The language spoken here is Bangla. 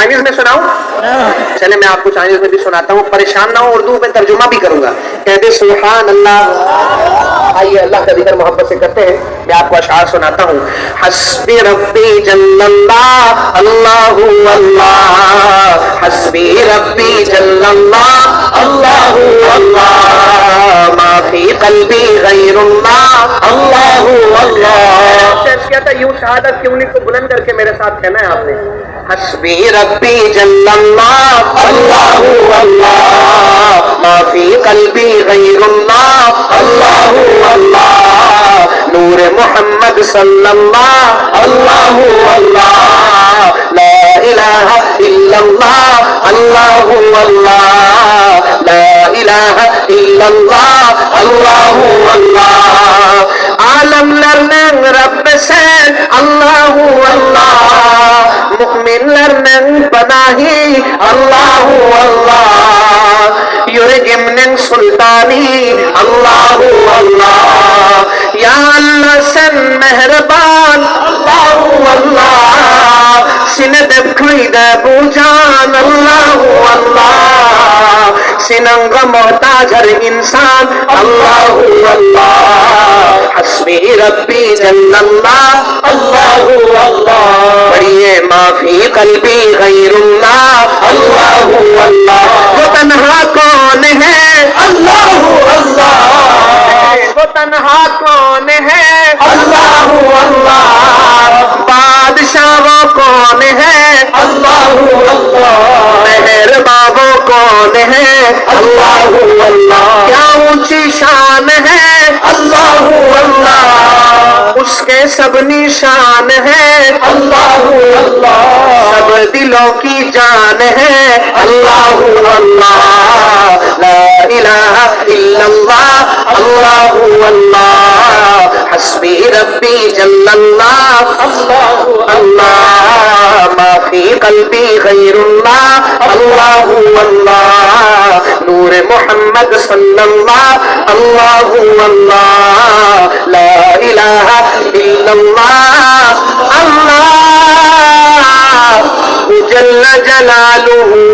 چائنیز میں سناؤں چلے میں آپ کو چائنیز میں بھی سناتا ہوں پریشان نہ ہوں اردو میں ترجمہ بھی کروں گا کہتے سبحان اللہ آئیے اللہ کا ذکر محبت سے کرتے ہیں میں آپ کو اشعار سناتا ہوں حسبی ربی جل اللہ اللہ اللہ حسبی ربی جل اللہ اللہ اللہ ما فی قلبی غیر اللہ था यूं शहादत की उंगली को बुलंद करके मेरे साथ कहना है आपने हस्बी रब्बी जल्लल्लाह अल्लाहु अल्लाह माफी कल्बी गैरुल्लाह अल्लाहु अल्लाह नूर मोहम्मद सल्लल्लाह अल्लाहु अल्लाह ला इलाहा इल्लल्लाह अल्लाहु अल्लाह ला আল্লাহ আল্লাহ। ইউরে গেমনেন সুলতানি? আল্লাহ আল্লাহ। ইয়া আল্লাহ সেন মেহরবান। আল্লাহ আল্লাহ। সিনে দেব খুইদে বুঝান। আল্লাহ আল্লাহ। সিনঙ্গ মোহতাজর ইনসান। আল্লাহ আল্লাহ। حسبي ربي جل اللہ اللہ اللہ بڑی معافی قلبی सब निशान है अल्लाहु अल्लाह सब दिलों की जान है अल्लाहु अल्लाह ला इलाहा इल्लल्लाह अल्लाहु अल्लाह हस्बी रब्बी जल्लल्लाह अल्लाहु अल्लाह मा फी कल्बी गैरुल्लाह अल्लाहु अल्लाह नूर मोहम्मद सल्लल्लाह अल्लाहु अल्लाह جل جلالہ